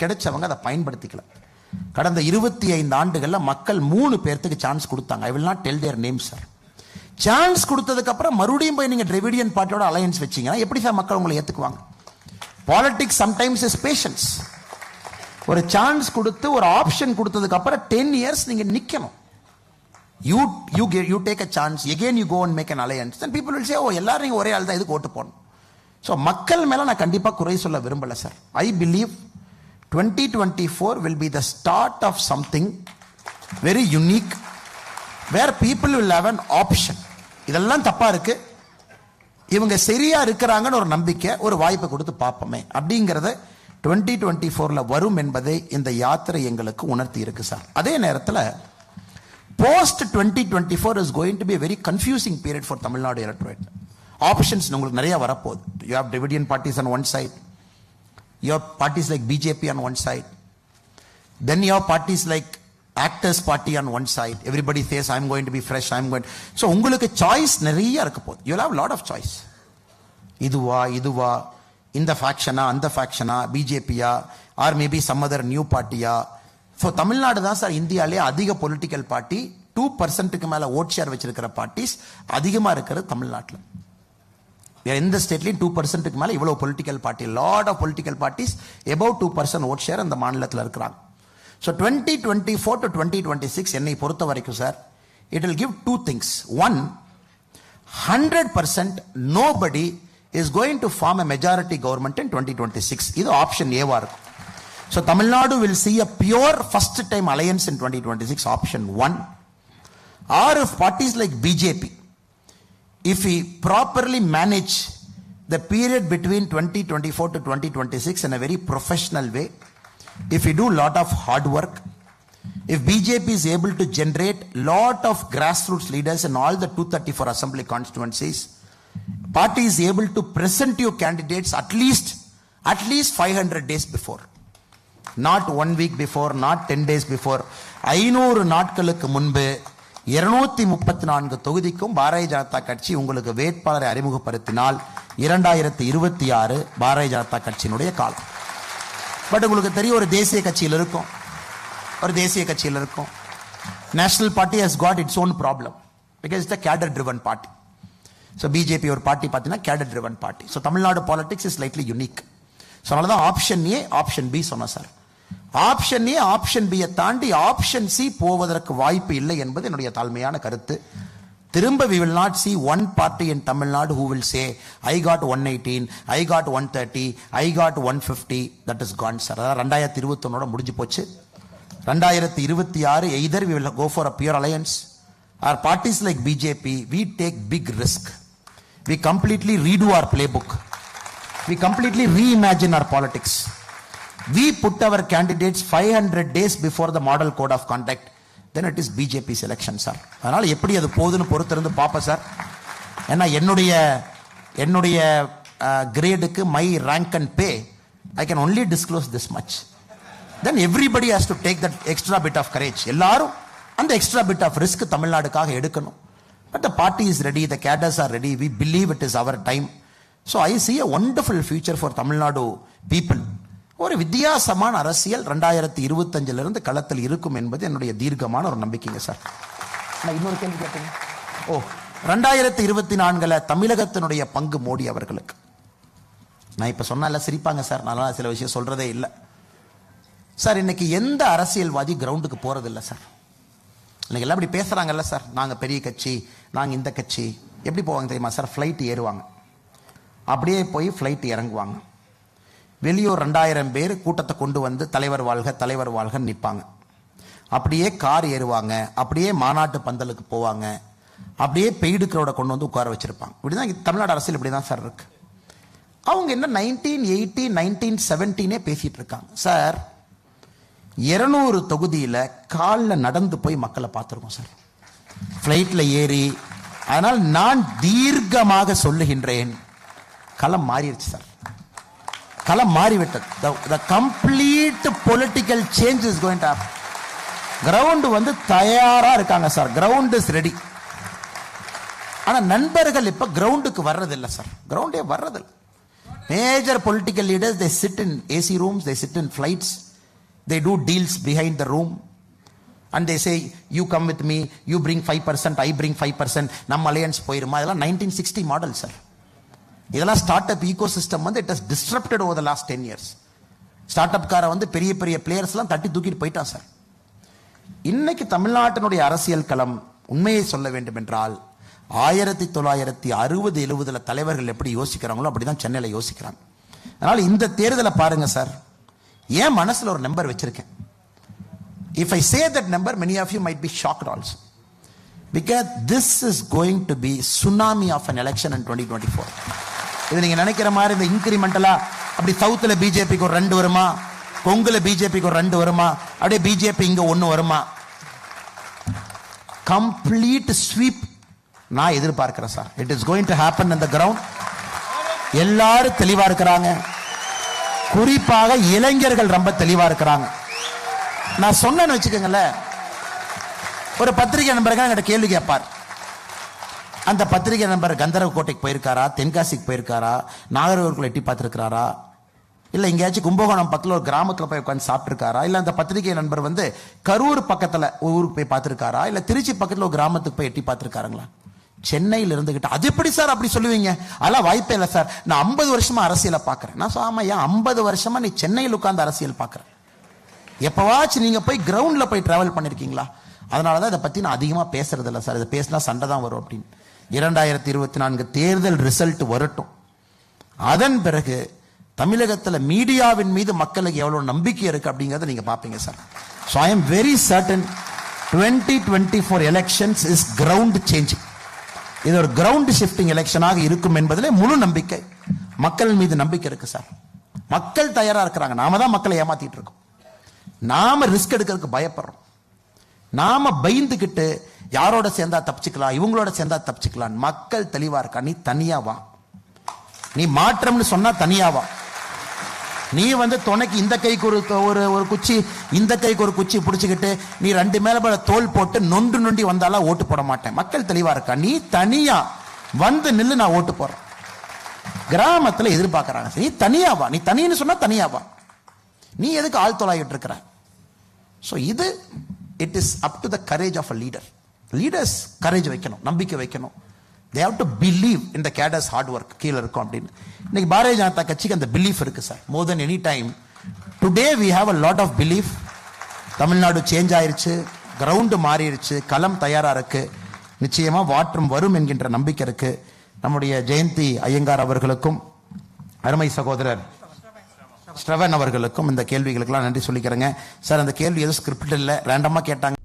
கிடைச்சவங்க அதை பயன்படுத்திக்கல. கடந்த இருபத்தி ஐந்து ஆண்டுகள்ல மக்கள் மூணு பேர்த்துக்கு சான்ஸ் கொடுத்தாங்க. I will not tell their name sir chance கொடுத்ததுக்கு அப்புறம் மறுபடியும் போய் நீங்க டிரெவிடியன் பார்ட்டியோட அலையன்ஸ் வச்சீங்கன்னா எப்படி சார் மக்கள் உங்களை ஏத்துக்குவாங்க? பாலிடிக்ஸ் சம்டைம்ஸ் இஸ் பேஷன்ஸ் ஒரு சான்ஸ் கொடுத்து ஒரு ஆப்ஷன் கொடுத்ததுக்கு அப்புறம் டென் இயர்ஸ் நீங்க நிக்கணும். You you you take a chance again you go and make an alliance then people will say oh எல்லாரும் ஒரே ஆள் தான் இதுக்கு ஓட்டு போடணும். ஸோ மக்கள் மேல நான் கண்டிப்பா குறை சொல்ல விரும்பல sir I believe twenty twenty four will be the start of something very unique where people will have an option இதெல்லாம் தப்பா இருக்கு. இவங்க சரியா இருக்கிறாங்கன்னு ஒரு நம்பிக்கை ஒரு வாய்ப்பை கொடுத்து பார்ப்போமே. அப்படிங்கிறத டுவெண்ட்டி டுவெண்ட்டி ஃபோரில் வரும் என்பதை இந்த யாத்திரை எங்களுக்கு உணர்த்தி இருக்கு சார். அதே நேரத்தில் post twenty twenty four is going to be very confusing period for Tamil Nadu electorate options உங்களுக்கு நிறைய வரப்போகுது. You have Dravidian parties on one side you have parties like BJP on one side then you have parties like actors party on one side everybody says I'm going to be fresh I'm going so உங்களுக்கு choice நிறைய இருக்க போகுது you have lot of choice இதுவா இதுவா இந்த ஃபேக்ஷனா அந்த ஃபேக்ஷனா பிஜேபியா or maybe some other new பார்ட்டியா so Tamil Nadu தான் சார் இந்தியாவிலே அதிக பொலிட்டிக்கல் பார்ட்டி டூ பர்சன்ட்டுக்கு மேலே ஓட் ஷேர் வச்சிருக்கிற பார்ட்டிஸ் அதிகமாக இருக்கிறது தமிழ்நாட்டில் வேற எந்த ஸ்டேட்லையும் டூ பர்சன்ட்டுக்கு மேலே இவ்வளோ political party lot of political parties above two percent vote share அந்த மாநிலத்தில் இருக்கிறாங்க. So twenty twenty four to twenty twenty six என்னை பொறுத்த வரைக்கும் sir it will give two things one hundred percent nobody is going to form a majority government in twenty twenty six இது option ஏவா இருக்கும். So Tamil Nadu will see a pure first time alliance in twenty twenty six option one or if parties like BJP if we properly manage the period between 2024 to 2026 in a very professional way, if we do lot of hard work, if BJP is able to generate lot of grassroots leaders in all the 234 assembly constituencies, party is able to present you candidates at least at least 500 days before. Not one week before not ten days before ஐநூறு நாட்களுக்கு முன்பு இருநூத்தி முப்பத்தி நான்கு தொகுதிக்கும் பாரதிய ஜனதா கட்சி உங்களுக்கு வேட்பாளரை அறிமுகப்படுத்தினால் இரண்டாயிரத்தி இருபத்தி ஆறு பாரதிய ஜனதா கட்சியினுடைய காலம். பட் உங்களுக்கு தெரியும் ஒரு தேசிய கட்சியில் இருக்கும். ஒரு தேசிய கட்சியில் இருக்கும். National party has got its own problem because its cadre driven party so BJP ஒரு பார்ட்டி பார்த்தீங்கன்னா cadre driven party so Tamil Nadu politics is lightly unique so அதனால தான் ஆப்ஷன் ஏ ஆப்ஷன் பி சொன்னேன் சார் ஆப்ஷன் ஏ ஆப்ஷன் பியை தாண்டி option C போவதற்கு வாய்ப்பு இல்லை என்பது என்னுடைய தாழ்மையான கருத்து. திரும்ப we will not see one party in Tamil Nadu who will say I got one eighteen I got one thirty I got one fifty that is gone sir அதாவது ரெண்டாயிரத்தி இருபத்தொன்னோட முடிஞ்சு போச்சு. ரெண்டாயிரத்தி இருபத்தி ஆறு either we will go for a pure alliance or parties like BJP we take big risk we completely redo our playbook we completely reimagine our politics We put our candidates 500 days before the model code of conduct. Then it is BJP selection sir அதனால் எப்படி அது போகுதுன்னு பொறுத்திருந்து பார்ப்பேன் sir ஏன்னா என்னுடைய என்னுடைய கிரேடுக்கு my rank and pay I can only disclose this much then everybody has to take that extra bit of courage எல்லாரும் அந்த எக்ஸ்ட்ரா பிட் ஆஃப் ரிஸ்க் தமிழ்நாடுக்காக எடுக்கணும். But the party is ready the cadres are ready we believe it is our time so I see a wonderful future for Tamil Nadu people ஒரு வித்தியாசமான அரசியல் ரெண்டாயிரத்தி இருபத்தஞ்சிலிருந்து களத்தில் இருக்கும் என்பது என்னுடைய தீர்க்கமான ஒரு நம்பிக்கைங்க சார். நான் இன்னொரு கேள்வி கேட்டீங்க ஓ ரெண்டாயிரத்தி இருபத்தி நான்குல தமிழகத்தினுடைய பங்கு மோடி அவர்களுக்கு. நான் இப்ப சொன்னால சிரிப்பாங்க சார். நல்லா சில விஷயம் சொல்றதே இல்லை. சார் இன்னைக்கு எந்த அரசியல்வாதி கிரவுண்டுக்கு போறது இல்லை சார்? இன்னைக்கு எல்லாம் இப்படி பேசுறாங்கல்ல சார். நாங்க பெரிய கட்சி நாங்க இந்த கட்சி. எப்படி போவாங்க தெரியுமா சார்? ஃப்ளைட் ஏறுவாங்க. அப்படியே போய் ஃப்ளைட் இறங்குவாங்க. வெளியூர் ரெண்டாயிரம் பேர் கூட்டத்தை கொண்டு வந்து தலைவர் வாழ்க தலைவர் வாழ்க நிற்பாங்க அப்படியே கார் ஏறுவாங்க அப்படியே மாநாட்டு பந்தலுக்கு போவாங்க அப்படியே பெய்டு கொண்டு வந்து உட்கார வச்சிருப்பாங்க. இப்படிதான் தமிழ்நாடு அரசியல் இப்படி தான் சார் இருக்கு. அவங்க என்ன நைன்டீன் எயிட்டி நைன்டீன் செவன்டீனே பேசிட்டு இருக்காங்க. சார் இருநூறு தொகுதியில் காலில் நடந்து போய் மக்களை பார்த்துருக்கோம் சார். ஃப்ளைட்டில் ஏறி அதனால் நான் தீர்க்கமாக சொல்லுகின்றேன். களம் மாறிடுச்சு சார். களம் மாறிவிட்டது. The complete political change is going to ground வந்து தயாராக இருக்காங்க சார் கிரவுண்ட் இஸ் ரெடி ஆனால் நண்பர்கள் இப்போ கிரவுண்டுக்கு வர்றதில்லை சார் கிரவுண்டே வர்றதில்லை. Major political leaders they sit in AC rooms they sit in flights they do deals behind the room and they say you come with me you bring five percent I bring five percent நம்ம alliance போயிருமா? இதெல்லாம் nineteen sixty model sir இதெல்லாம் start up ecosystem வந்து it has disturbed over the last ten years start அப்கார வந்து பெரிய பெரிய பிளேயர்ஸ்லாம் தட்டி தூக்கிட்டு போயிட்டான் சார் இன்னைக்கு தமிழ்நாட்டினுடைய அரசியல் களம் உண்மையை சொல்ல வேண்டும் என்றால் ஆயிரத்தி தொள்ளாயிரத்தி அறுபது எழுபதுல தலைவர்கள் எப்படி யோசிக்கிறாங்களோ அப்படிதான் சென்னையில் யோசிக்கிறாங்க. அதனால் இந்த தேர்தலை பாருங்க சார் ஏன் மனசில் ஒரு நம்பர் வச்சிருக்கேன்? If I say that number many of you might be shocked also because this is going to be tsunami of an election and twenty twenty four இது நீங்க நினைக்கிற மாதிரி இந்த இன்கிரிமெண்டலா அப்படி சவுத்துல பிஜேபிக்கு ஒரு ரெண்டு வருமா? கொங்குல பிஜேபிக்கு ஒரு ரெண்டு வருமா? அப்படியே பிஜேபி இங்க ஒன்னு வருமா? கம்ப்ளீட் ஸ்வீப் நான் எதிர்பார்க்கிறேன் sir it is going to happen இந்த கிரவுண்ட் எல்லாரும் தெளிவா இருக்கிறாங்க. குறிப்பாக இளைஞர்கள் ரொம்ப தெளிவா இருக்கிறாங்க. நான் சொன்னேன்னு வச்சுக்கோங்களேன். ஒரு பத்திரிகை நண்பர்கள் என்கிட்ட கேள்வி கேட்பார். அந்த பத்திரிகை நண்பர் கந்தரவ கோட்டைக்கு போயிருக்காரா? தென்காசிக்கு போயிருக்காரா? நாகர்கோவில் எட்டி பார்த்துருக்காரா இல்லை எங்கேயாச்சும் கும்பகோணம் பக்கத்தில் ஒரு கிராமத்தில் போய் உட்காந்து சாப்பிட்ருக்காரா இல்லை அந்த பத்திரிகை நண்பர் வந்து கரூர் பக்கத்தில் ஊருக்கு போய் பார்த்துருக்காரா? இல்லை திருச்சி பக்கத்தில் ஒரு கிராமத்துக்கு போய் எட்டி பார்த்துருக்காருங்களா? சென்னையில் இருந்துகிட்டு அது எப்படி சார் அப்படி சொல்லுவீங்க? அதெல்லாம் வாய்ப்பே இல்லை சார். நான் ஐம்பது வருஷமா அரசியலை பார்க்குறேன். நான் சொல், ஏன் ஐம்பது வருஷமா நீ சென்னையில் உட்காந்து அரசியல் பார்க்குறேன் எப்போவாச்சும் நீங்கள் போய் கிரவுண்டில் போய் ட்ராவல் பண்ணியிருக்கீங்களா அதனால தான் இதை பற்றி நான் அதிகமாக பேசுறதில்ல சார். இதை பேசினா சண்டை தான் வரும் அப்படின்னு. இரண்டாயிரத்தி இருபத்தி நான்கு தேர்தல் ரிசல்ட் வரட்டும். அதன் பிறகு தமிழகத்தில் மீடியாவின் மீது மக்களுக்கு எவ்வளோ நம்பிக்கை இருக்கு அப்படிங்கிறத நீங்க பார்ப்பீங்க sir so I am very certain twenty twenty four elections is ground changing இது ஒரு கிரவுண்ட் ஷிஃப்டிங் எலெக்ஷனாக இருக்கும் என்பதிலே முழு நம்பிக்கை. மக்கள் மீது நம்பிக்கை இருக்கு சார் மக்கள் தயாரா இருக்கிறாங்க. நாம தான் மக்களை ஏமாத்திட்டு இருக்கோம். நாம ரிஸ்க் எடுக்கிறதுக்கு பயப்படுறோம். நாம பயந்துக்கிட்டு யாரோட சேர்ந்தா தப்பிச்சுக்கலாம் இவங்களோட சேர்ந்தா தப்பிச்சுக்கலாம். மக்கள் தெளிவா இருக்கா? நீ தனியாவா நீ மாற்றம்னு சொன்னா தனியாவா நீ வந்து துணைக்கு இந்த கைக்கு ஒரு ஒரு ஒரு குச்சி இந்த கைக்கு ஒரு குச்சி பிடிச்சிக்கிட்டு நீ ரெண்டு மேல மேல தோல் போட்டு நொண்டு நொண்டி வந்தாலாம் ஓட்டு போட மாட்டேன். மக்கள் தெளிவா இருக்கா? நீ தனியா வந்து நில்லு நான் ஓட்டு போறேன். கிராமத்தில் எதிர்பார்க்கறாங்க. நீ தனியாவா நீ தனின்னு சொன்னா தனியாவா நீ எதுக்கு ஆள் தொலாயிட்டு இருக்கிற? ஸோ இது it is up to the courage of a leader leaders courage வைக்கணும் நம்பிக்கை வைக்கணும். தே ஹவ் டு பிலீவ் இந்த கேடர்ஸ் ஹார்ட் ஒர்க் கீழே இருக்கும் அப்படின்னு. இன்னைக்கு பாரதிய ஜனதா கட்சிக்கு அந்த பிலீஃப் இருக்கு sir. More then any time today we have a lot of belief Tamil Nadu change ஆயிருச்சு கிரவுண்டு மாறிடுச்சு களம் தயாராக இருக்கு. நிச்சயமாக வாற்றம் வரும் என்கின்ற நம்பிக்கை இருக்கு. நம்முடைய ஜெயந்தி ஐயங்கார் அவர்களுக்கும் அருமை சகோதரர் ஸ்ரவன் அவர்களுக்கும் இந்த கேள்விகளுக்கெல்லாம் நன்றி சொல்லிக்கிறேங்க. சார் அந்த கேள்வி எதுவும் ஸ்கிரிப்ட் இல்லை ரேண்டமாக கேட்டாங்க.